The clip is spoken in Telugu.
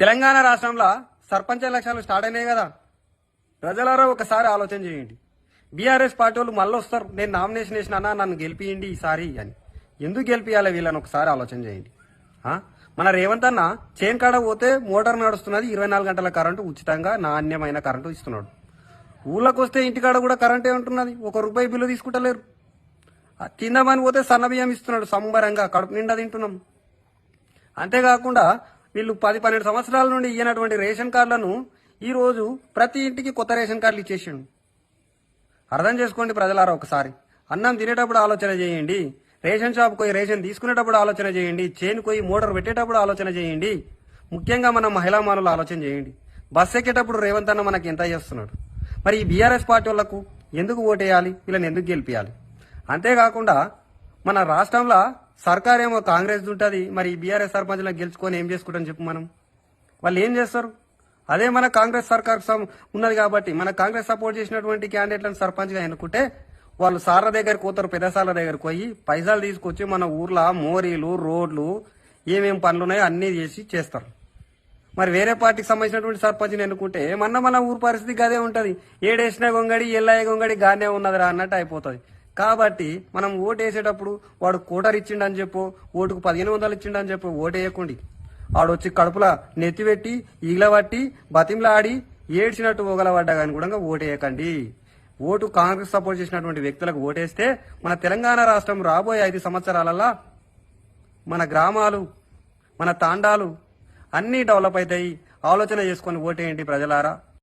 తెలంగాణ రాష్ట్రంలో సర్పంచ్ ఎలక్షన్లు స్టార్ట్ అయినాయి కదా. ప్రజలారా ఒకసారి ఆలోచన చేయండి. బీఆర్ఎస్ పార్టీ వాళ్ళు మళ్ళీ వస్తారు. నేను నామినేషన్ వేసిన అన్నా నన్ను గెలిపియండి ఈసారి అని. ఎందుకు గెలిపియాలి వీళ్ళని ఒకసారి ఆలోచన చేయండి. మన రేవంత్ అన్న చేన్ కాడ పోతే మోటార్ నడుస్తున్నది ఇరవై నాలుగు గంటల కరెంటు ఉచితంగా నాణ్యమైన కరెంటు ఇస్తున్నాడు. ఊళ్ళకి వస్తే ఇంటికాడ కూడా కరెంటే ఉంటున్నది. ఒక రూపాయి బిల్లు తీసుకుంటలేరు. తిందామని పోతే సన్న బియ్యం ఇస్తున్నాడు. సంబరంగా కడుపు నిండా తింటున్నాం. అంతేకాకుండా వీళ్ళు పది పన్నెండు సంవత్సరాల నుండి ఇయ్యనటువంటి రేషన్ కార్డులను ఈరోజు ప్రతి ఇంటికి కొత్త రేషన్ కార్డులు ఇచ్చేసిండు. అర్థం చేసుకోండి ప్రజలారా ఒకసారి. అన్నం తినేటప్పుడు ఆలోచన చేయండి. రేషన్ షాప్ పోయి రేషన్ తీసుకునేటప్పుడు ఆలోచన చేయండి. చేను పోయి మోటార్ పెట్టేటప్పుడు ఆలోచన చేయండి. ముఖ్యంగా మన మహిళా మానులు ఆలోచన చేయండి. బస్ ఎక్కేటప్పుడు రేవంత్ అన్న మనకి ఎంత చేస్తున్నాడు? మరి ఈ బీఆర్ఎస్ పార్టీ వాళ్ళకు ఎందుకు ఓటేయాలి? వీళ్ళని ఎందుకు గెలిపించాలి అంతేకాకుండా మన రాష్ట్రంలో సర్కార్ ఏమో కాంగ్రెస్ ఉంటుంది మరి బీఆర్ఎస్ సర్పంచ్లను గెలుచుకొని ఏం చేసుకుంటాం చెప్పు మనం. వాళ్ళు ఏం చేస్తారు? అదే మన కాంగ్రెస్ సర్కార్ సం- ఉన్నది కాబట్టి మన కాంగ్రెస్ సపోర్ట్ చేసినటువంటి క్యాండిడేట్లను సర్పంచ్గా ఎన్నుకుంటే వాళ్ళు సార్ల దగ్గరికి పోతారు పెద్ద సార్ల దగ్గరికి పోయి పైసలు తీసుకొచ్చి మన ఊర్లో మోరీలు రోడ్లు ఏమేమి పనులున్నాయో అన్నీ చేసి చేస్తారు. మరి వేరే పార్టీకి సంబంధించినటువంటి సర్పంచ్ని ఎన్నుకుంటే మన మన ఊరు పరిస్థితి గదే ఉంటుంది. ఏడేసిన గొంగడి ఎల్లయ్య గొంగడి గానే ఉన్నదిరా అన్నట్టు అయిపోతుంది. కాబట్టి మనం ఓటు వేసేటప్పుడు వాడు కోటర్ ఇచ్చిండని చెప్పు ఓటుకు పదిహేను వందలు ఇచ్చిండని చెప్పు ఓటు వేయకండి. వాడు వచ్చి కడుపుల నెత్తిపెట్టి ఈగలబట్టి బతిమలాడి ఏడ్చినట్టు ఓగలబడ్డా కానీ కూడా ఓటు వేయకండి. ఓటు కాంగ్రెస్ సపోర్ట్ చేసినటువంటి వ్యక్తులకు ఓటేస్తే మన తెలంగాణ రాష్ట్రం రాబోయే ఐదు సంవత్సరాలలో మన గ్రామాలు మన తాండాలు అన్నీ డెవలప్ అవుతాయి. ఆలోచన చేసుకొని ఓటేయండి ప్రజలారా.